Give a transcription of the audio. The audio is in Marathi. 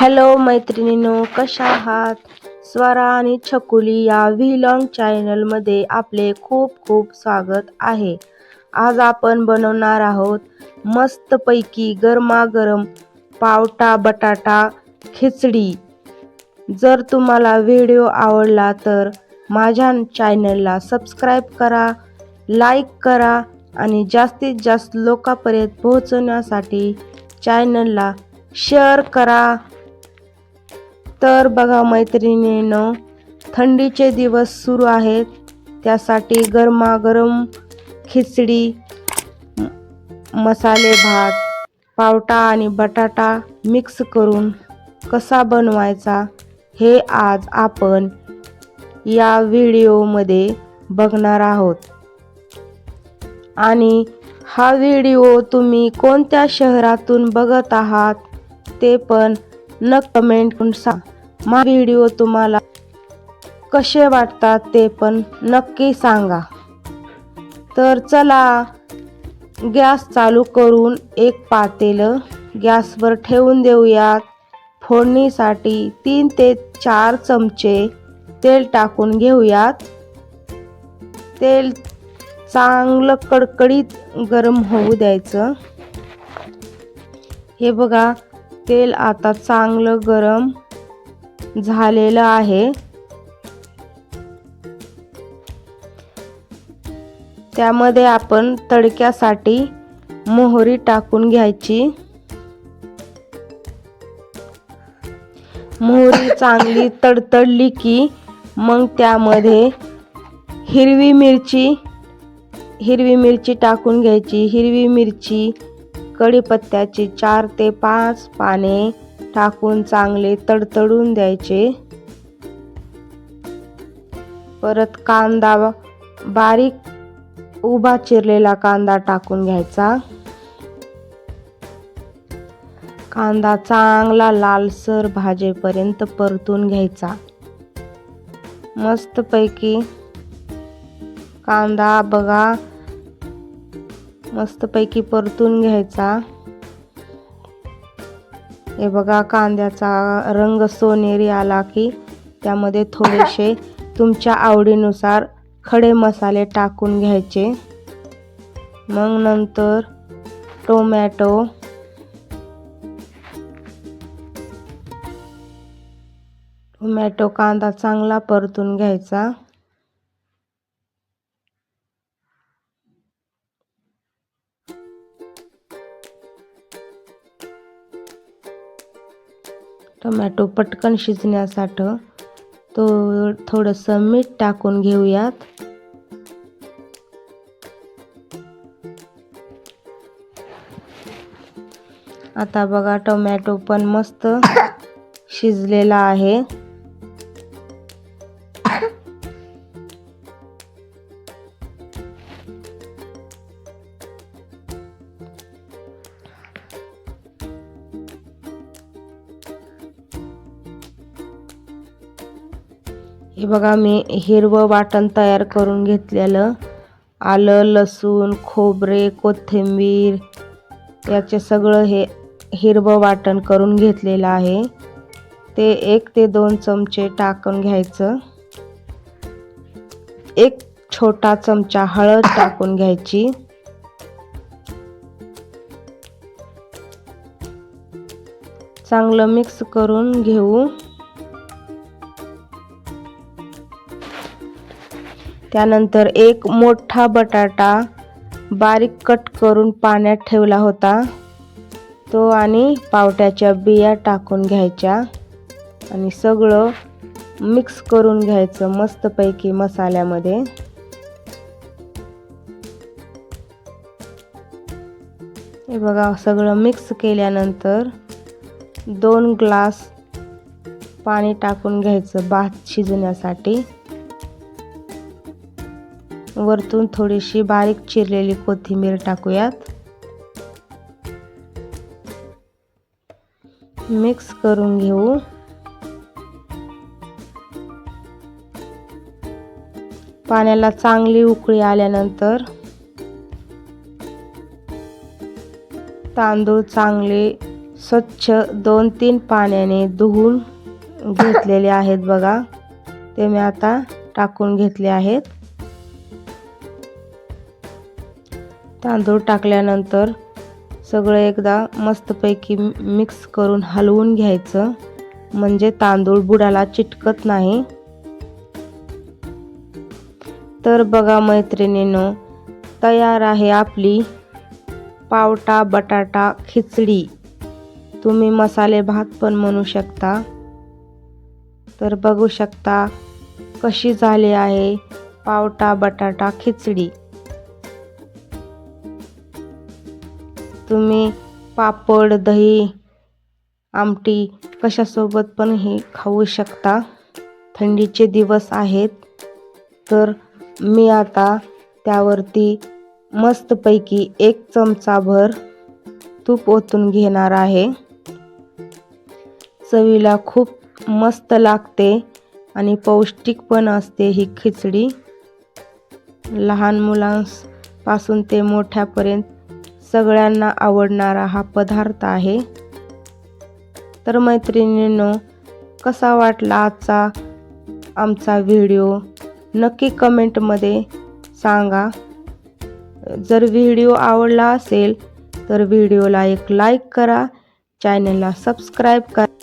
हॅलो मैत्रिणींनो कशा आहात? स्वरा आणि छकुली या व्हिलॉग चॅनलमध्ये आपले खूप खूप स्वागत आहे. आज आपण बनवणार आहोत मस्तपैकी गरमागरम पावटा बटाटा खिचडी. जर तुम्हाला व्हिडिओ आवडला तर माझ्या चॅनलला सबस्क्राईब करा लाईक करा आणि जास्तीत जास्त लोकांपर्यंत पोहोचवण्यासाठी चॅनलला शेअर करा. तर बघा मैत्रिणीनं थंडीचे दिवस सुरू आहेत. त्यासाठी गरमागरम खिचडी मसाले भात पावटा आणि बटाटा मिक्स करून कसा बनवायचा हे आज आपण या व्हिडिओमध्ये बघणार आहोत. आणि हा व्हिडिओ तुम्ही कोणत्या शहरातून बघत आहात ते पण नक्की कमेंट करून सांग. मा व्हिडिओ तुम्हाला कसे वाटतात ते पण नक्की सांगा. तर चला गॅस चालू करून एक पातेलं गॅसवर ठेवून देऊयात. फोडणीसाठी तीन ते चार चमचे तेल टाकून घेऊयात. तेल चांगलं कडकडीत गरम होऊ द्यायचं. हे बघा तेल आता चांगलं गरम झालेलं आहे. त्यामध्ये आपण तडक्यासाठी मोहरी टाकून घ्यायची. मोहरी चांगली तडतडली की मग त्यामध्ये हिरवी मिरची हिरवी मिरची टाकून घ्यायची. हिरवी मिरची कढीपत्त्याची चार ते पाच पाने टाकून चांगले तडतडून द्यायचे. परत कांदा बारीक उभा चिरलेला कांदा टाकून घ्यायचा. कांदा चांगला लालसर भाजेपर्यंत परतून घ्यायचा. मस्तपैकी कांदा बघा मस्तपैकी परतून घ्यायचा. हे बघा कांद्याचा रंग सोनेरी आला की त्यामध्ये थोडेसे तुमच्या आवडीनुसार खडे मसाले टाकून घ्यायचे. मग नंतर टोमॅटो टोमॅटो कांदा चांगला परतून घ्यायचा. टोमॅटो पटकन शिजण्यासाठी तो थोडंसं मीठ टाकून घेऊयात. आता बघा टोमॅटो पण मस्त शिजलेला आहे. हे बघा मी हिरवं वाटण तयार करून घेतलेलं. आलं लसूण खोबरे कोथिंबीर याचे सगळं हे हिरवं वाटण करून घेतलेलं आहे. ते एक ते दोन चमचे टाकून घ्यायचं. एक छोटा चमचा हळद टाकून घ्यायची. चांगलं मिक्स करून घेऊ. त्यानंतर एक मोठा बटाटा बारीक कट करून पाण्यात ठेवला होता. तो आणि पावट्याच्या बिया टाकून घ्यायच्या आणि सगळं मिक्स करून घ्यायचं मस्तपैकी मसाल्यामध्ये. हे बघा सगळं मिक्स केल्यानंतर दोन ग्लास पाणी टाकून घ्यायचं भात शिजण्यासाठी. वरतून थोडीशी बारीक चिरलेली कोथिंबीर टाकूयात. मिक्स करून घेऊ. पाण्याला चांगली उकळी आल्यानंतर तांदूळ चांगले स्वच्छ दोन तीन पाण्याने धुवून घेतलेले आहेत बघा. ते मी आता टाकून घेतले आहेत. तांदूळ टाकल्यानंतर सगळं एकदा मस्तपैकी मिक्स करून हलवून घ्यायचं. म्हणजे तांदूळ बुडाला चिटकत नाही. तर बघा मैत्रिणीनो तयार आहे आपली पावटा बटाटा खिचडी. तुम्ही मसाले भात पण म्हणू शकता. तर बघू शकता कशी झाली आहे पावटा बटाटा खिचडी. तुम्ही पापड दही आमटी कशासोबत पण हे खाऊ शकता. थंडीचे दिवस आहेत तर मी आता त्यावरती मस्तपैकी एक चमचाभर तूप ओतून घेणार आहे. चवीला खूप मस्त लागते आणि पौष्टिक पण असते ही खिचडी. लहान मुलांपासून ते मोठ्यापर्यंत सगळ्यांना आवडणारा हा पदार्थ आहे. तर मैत्रिणींनो कसा वाटला आजचा आमचा व्हिडिओ? नक्की कमेंटमध्ये सांगा. जर व्हिडिओ आवडला असेल तर व्हिडिओला एक लाईक करा. चॅनलला सबस्क्राईब करा.